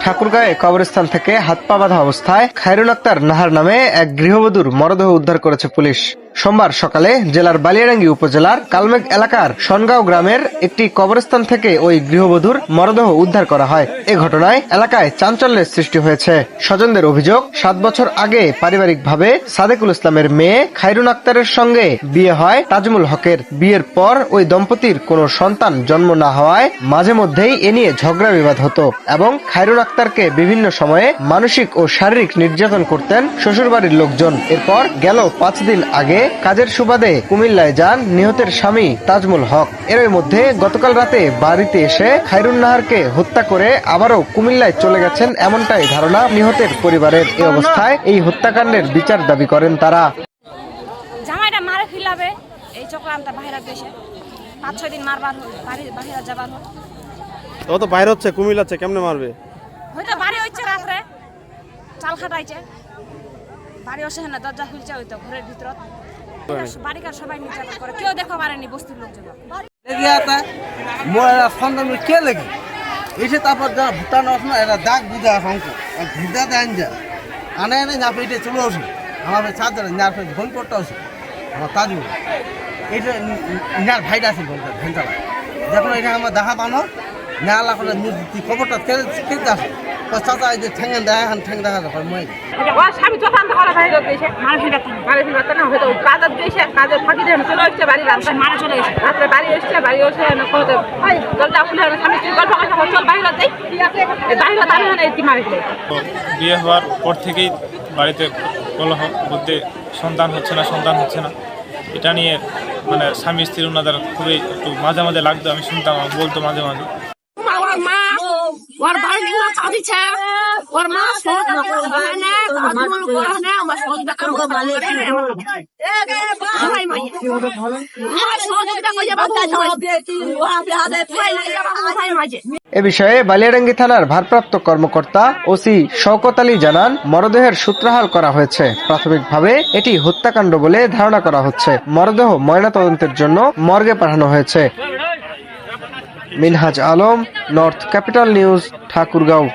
ঠাকুরগাঁয়ে কবরস্থান থেকে হাত পা বাঁধা অবস্থায় খায়রুল আক্তার নাহার নামে এক গৃহবধূর মরদেহ উদ্ধার করেছে পুলিশ। সোমবার সকালে জেলার বালিয়াডাঙ্গি উপজেলার কালমেঘ এলাকার সনগাঁও গ্রামের একটি কবরস্থান থেকে ওই গৃহবধূর মরদেহ উদ্ধার করা হয়। এ ঘটনায় এলাকায় চাঞ্চল্যের সৃষ্টি হয়েছে। স্বজনদের অভিযোগ, সাত বছর আগে পারিবারিকভাবে সাদেকুল ইসলামের মেয়ে খাইরুন আক্তারের সঙ্গে বিয়ে হয় তাজমুল হকের। বিয়ের পর ওই দম্পতির কোনো সন্তান জন্ম না হওয়ায় মাঝে মধ্যেই এ নিয়ে ঝগড়া বিবাদ হতো এবং খাইরুন আক্তারকে বিভিন্ন সময়ে মানসিক ও শারীরিক নির্যাতন করতেন শ্বশুরবাড়ির লোকজন। এরপর গেল পাঁচ দিন আগে কাজের সুবাদে কুমিল্লায় যান নিহতের স্বামী তাজমুল হক। এর মধ্যে গতকাল রাতে বাড়িতে এসে খাইরুন নাহারকে হত্যা করে আবারও কুমিল্লায় চলে গেছেন এমনটাই ধারণা নিহতের পরিবারের। এই অবস্থায় এই হত্যাকাণ্ডের বিচার দাবি করেন তারা। জামাইটা মারে ফিলাবে। এই চক্রান্ত বাহিরা দেশে পাঁচ ছয় দিন মারবার বাড়ি বাহিরা যাবার হল। ও তো বাইরে হচ্ছে কুমিল্লা হচ্ছে কেমনে মারবে? হয়তো বাড়ি হচ্ছে রাত্রে। চাল খাটাইছে। বাড়ি আসে না দরজা খুলছে হয়তো ঘরের ভিতরত। বাড়িকার সবাই নির্যাতন করে। কেউ দেখো পারেনি বস্তির লোকজন। মোরা সন্তান কে লেগে? এসে তারপর যারা ভুটান আসে না এটা দাগ বুঝে অঙ্ক। ভিজা দেন যা আনে আনে না পেটে চলে আসে। আমার চার্জার না ফোন করতে আসে। আমার তাজু। এটা নার ভাইটা আছে বলতে ঘন্টালা যখন এটা আমার দেখা পানো না আলা করে খবরটা কে কে আসে? চাচা এই যে ঠেঙ্গা দেখা খান ঠেং দেখা যায় মই স্বামী চোখান্ত করা বাইরে গেছে মারা ফিরাতে মারা না হয়তো কাজের গেছে কাজের ফাঁকি দিয়ে চলে এসছে বাড়ি মারা চলে রাত্রে বাড়ি এসছে বাড়ি এসে না কোথাও ভাই দরজা খুলে স্বামী স্ত্রী গল্প কথা চল বাইরে যাই। বাইরে দাঁড়িয়ে এটি মারি বিয়ে হওয়ার পর থেকেই বাড়িতে কলহ বলতে সন্তান হচ্ছে না সন্তান হচ্ছে না। এটা নিয়ে মানে স্বামী স্ত্রী ওনাদের খুবই একটু মাঝে মাঝে লাগতো আমি শুনতাম বলতো মাঝে মাঝে। এ বিষয়ে বালিয়াডাঙ্গি থানার ভারপ্রাপ্ত কর্মকর্তা ওসি শওকত আলী জানান, মরদেহের সূত্রাহাল করা হয়েছে। প্রাথমিকভাবে এটি হত্যাকাণ্ড বলে ধারণা করা হচ্ছে। মরদেহ ময়নাতদন্তের জন্য মর্গে পাঠানো হয়েছে। Minhaj Alam, north capital news Thakurgaon